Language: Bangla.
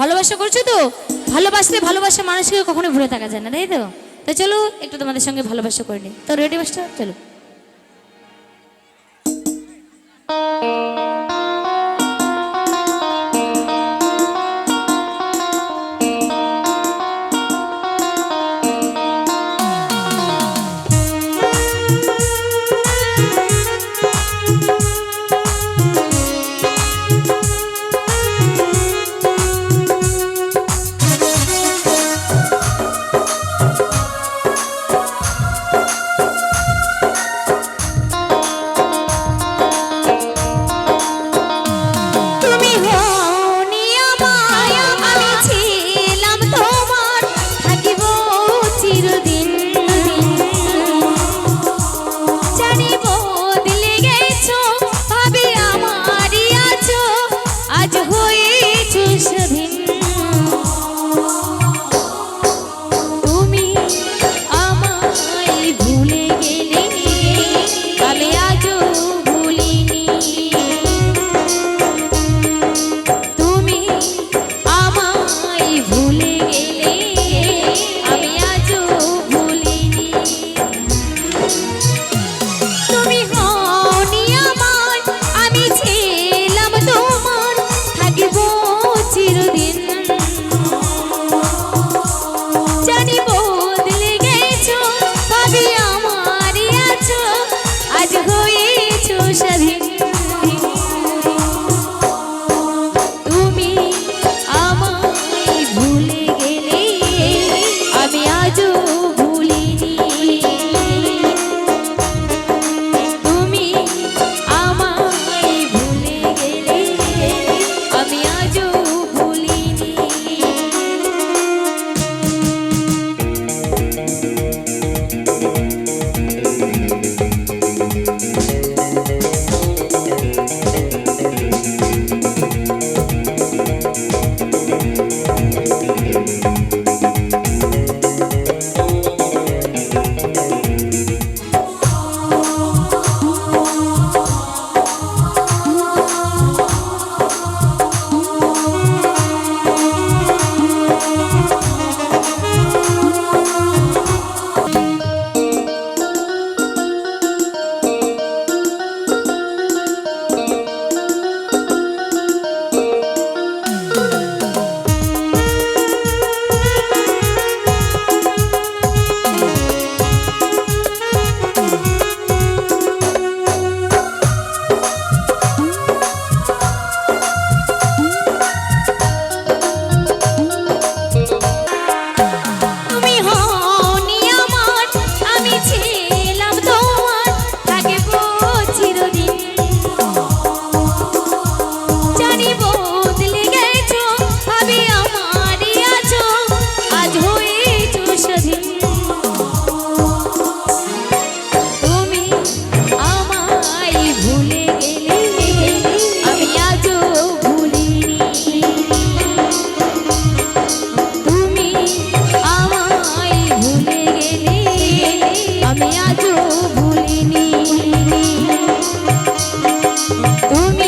ভালোবাসা করছ তো? ভালোবাসতে ভালোবাসা মানুষকে কখনো ভুলে থাকা যায় না, তাই তো? তো চলো, একটু তোমাদের সঙ্গে ভালোবাসা করে নি তো রেডি বাসটা চলো। তুমি